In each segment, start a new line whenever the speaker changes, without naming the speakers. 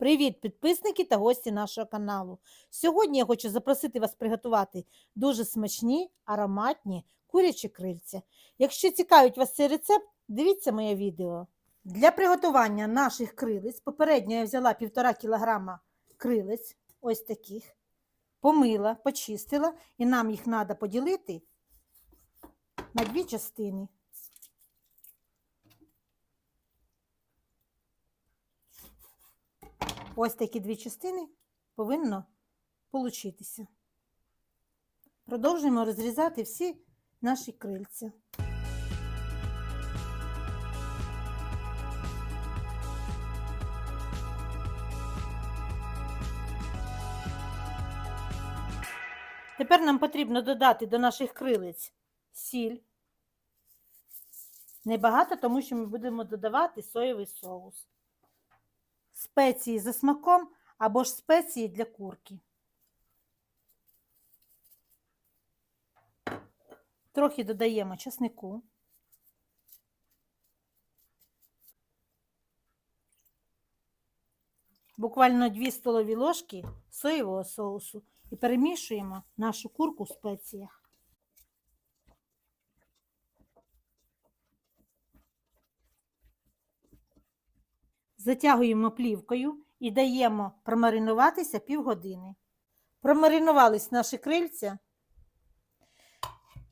Привіт, підписники та гості нашого каналу. Сьогодні я хочу запросити вас приготувати дуже смачні, ароматні курячі крильця. Якщо цікавить вас цей рецепт, дивіться моє відео. Для приготування наших крилиць попередньо я взяла 1,5 кг крилиць, ось таких, помила, почистила, і нам їх треба поділити на дві частини. Ось такі дві частини повинно получитися. Продовжуємо розрізати всі наші крильця. Тепер нам потрібно додати до наших крилиць сіль. Небагато, тому що ми будемо додавати соєвий соус спеції за смаком або ж спеції для курки. Трохи додаємо часнику. Буквально 2 столові ложки соєвого соусу і перемішуємо нашу курку в спеціях. Затягуємо плівкою і даємо промаринуватися півгодини. Промаринувались наші крильця.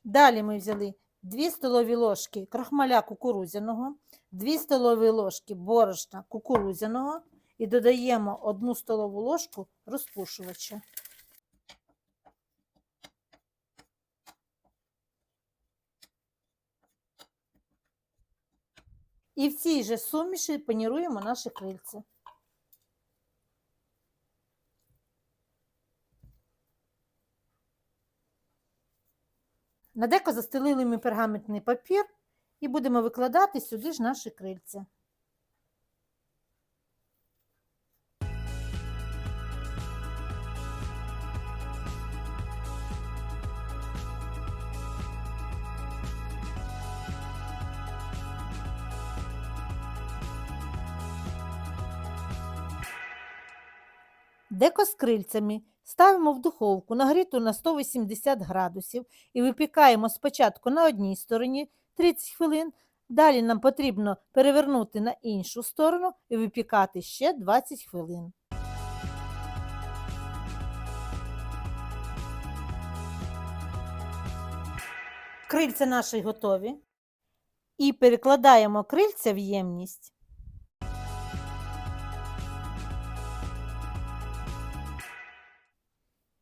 Далі ми взяли 2 столові ложки крахмаля кукурузяного, 2 столові ложки борошна кукурузяного і додаємо 1 столову ложку розпушувача. І в цій же суміші паніруємо наші крильці. На деко застелили ми пергаментний папір і будемо викладати сюди ж наші крильця. Деко з крильцями ставимо в духовку нагріту на 180 градусів і випікаємо спочатку на одній стороні 30 хвилин. Далі нам потрібно перевернути на іншу сторону і випікати ще 20 хвилин. Крильця наші готові. І перекладаємо крильця в ємність.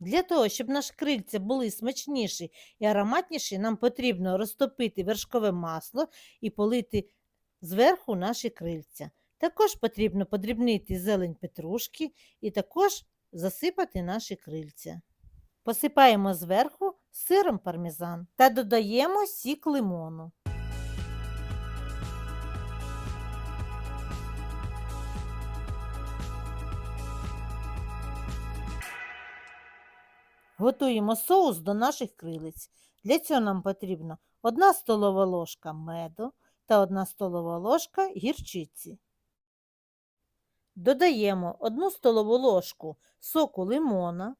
Для того, щоб наші крильця були смачніші і ароматніші, нам потрібно розтопити вершкове масло і полити зверху наші крильця. Також потрібно подрібнити зелень петрушки і також засипати наші крильця. Посипаємо зверху сиром пармезан та додаємо сік лимону. Готуємо соус до наших крилиць. Для цього нам потрібно 1 столова ложка меду та 1 столова ложка гірчиці. Додаємо 1 столову ложку соку лимона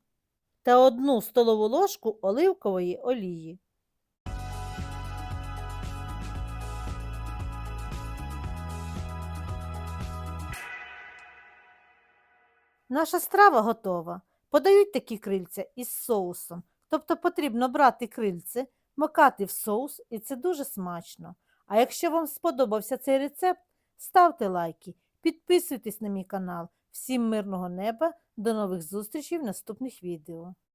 та 1 столову ложку оливкової олії. Наша страва готова. Подають такі крильця із соусом. Тобто потрібно брати крильце, макати в соус, і це дуже смачно. А якщо вам сподобався цей рецепт, ставте лайки, підписуйтесь на мій канал. Всім мирного неба, до нових зустрічей в наступних відео.